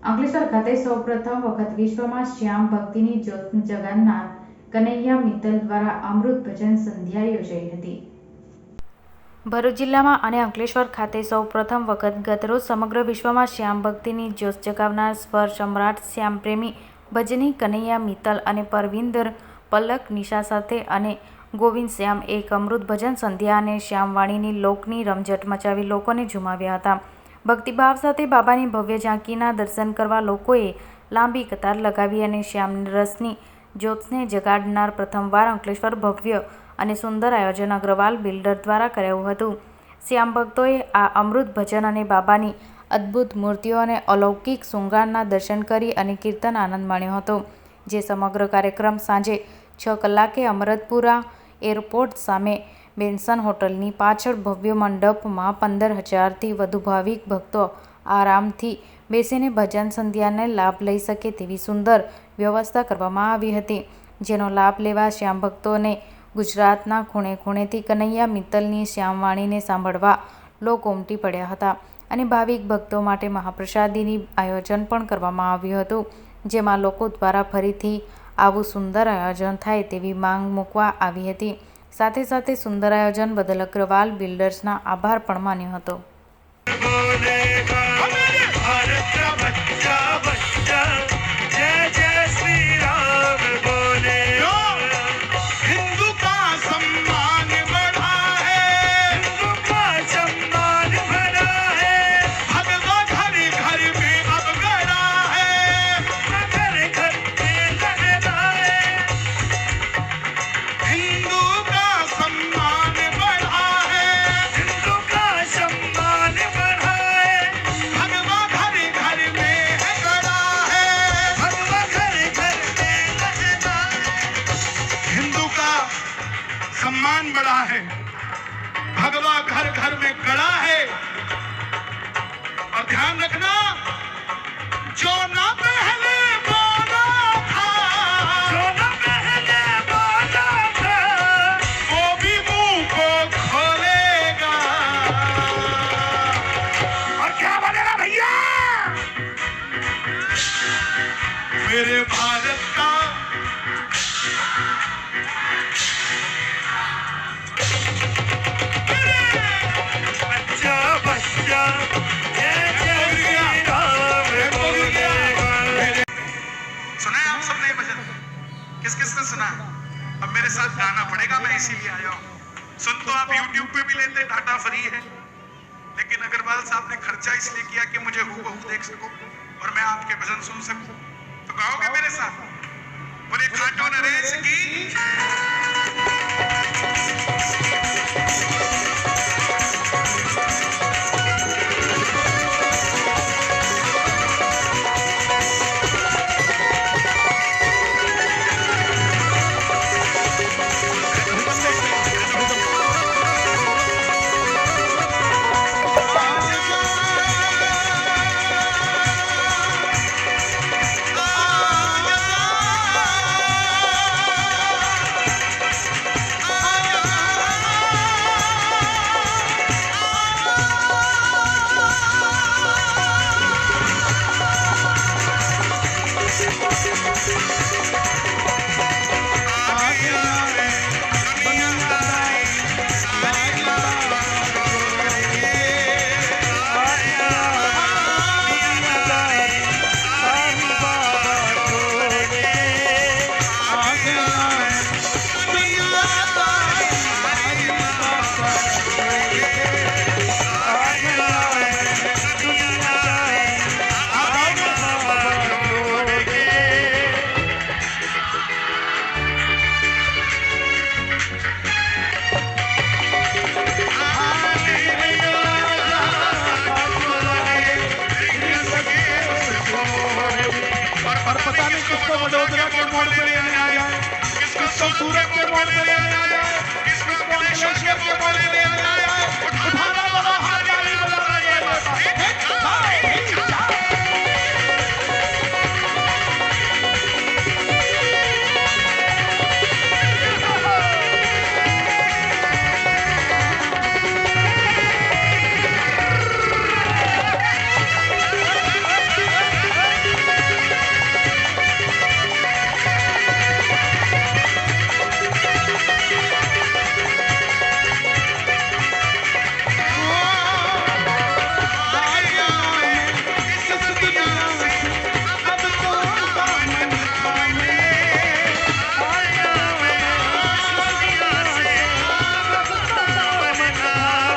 અંકલેશ્વર ખાતે સૌપ્રથમ વખત વિશ્વમાં શ્યામ ભક્તિની જ્યોત જગન્નાથ કનૈયા મિત્તલ દ્વારા અમૃત ભજન સંધ્યા યોજાઈ હતી. ભરૂચ જિલ્લામાં અને અંકલેશ્વર ખાતે સૌ પ્રથમ વખત ગતરોજ સમગ્ર વિશ્વમાં શ્યામ ભક્તિની જ્યોત જગાવનાર સ્વર સમ્રાટ શ્યામ પ્રેમી ભજની કનૈયા મિત્તલ અને પરવિંદર પલક નિશા સાથે અને ગોવિંદ શ્યામ એક અમૃત ભજન સંધ્યા અને શ્યામવાણીની લોકની રમઝટ મચાવી લોકોને ઝુમાવ્યા હતા. ભક્તિભાવ સાથે બાબાની ભવ્ય ઝાંકીના દર્શન કરવા લોકોએ લાંબી કતાર લગાવી અને શ્યામ રસની જ્યોત્સને જગાડનાર પ્રથમવાર અંકલેશ્વર ભવ્ય અને સુંદર આયોજન અગ્રવાલ બિલ્ડર દ્વારા કરાયું હતું. શ્યામ ભક્તોએ આ અમૃત ભજન અને બાબાની અદ્ભુત મૂર્તિઓ અને અલૌકિક શૃંગારના દર્શન કરી અને કીર્તન આનંદ માણ્યો હતો, જે સમગ્ર કાર્યક્રમ સાંજે છ કલાકે અમરતપુરા એરપોર્ટ સામે બેન્સન હોટલની પાછળ ભવ્ય મંડપમાં પંદર હજારથી વધુ ભાવિક ભક્તો આરામથી બેસીને ભજન સંધ્યાને લાભ લઈ શકે તેવી સુંદર વ્યવસ્થા કરવામાં આવી હતી, જેનો લાભ લેવા શ્યામ ભક્તોને ગુજરાતના ખૂણે ખૂણેથી કનૈયા મિત્તલની શ્યામવાણીને સાંભળવા લોકો ઉમટી પડ્યા હતા અને ભાવિક ભક્તો માટે મહાપ્રસાદીની આયોજન પણ કરવામાં આવ્યું હતું, જેમાં લોકો દ્વારા ફરીથી આવું સુંદર આયોજન થાય તેવી માંગ મૂકવા આવી હતી. સાથે સાથે સુંદર આયોજન બદલ અગ્રવાલ બિલ્ડર્સના આભાર પણ માન્યો હતો. सम्मान बढ़ा है भगवा घर घर में गड़ा है और ध्यान रखना जो ना पहले बोला था सोना पहले बोला था वो भी मुंह को खोलेगा और क्या बनेगा भैया मेरे भारत किस किस ने सुना है अब मेरे साथ गाना पड़ेगा मैं इसीलिए आया हूँ सुन तो आप YouTube पे भी लेते डाटा फ्री है लेकिन अग्रवाल साहब ने खर्चा इसलिए किया कि मुझे हूबहू देख सको और मैं आपके भजन सुन सकूं तो गाओगे मेरे साथ बोले खाटो नरेश की नहीं किसको वडोदरा के मोड़ पे ले आया है किसको सूरत के मोड़ पे ले आया है किसको मलेशिया के मोड़ पे ले आया है उठाना वाला हाथ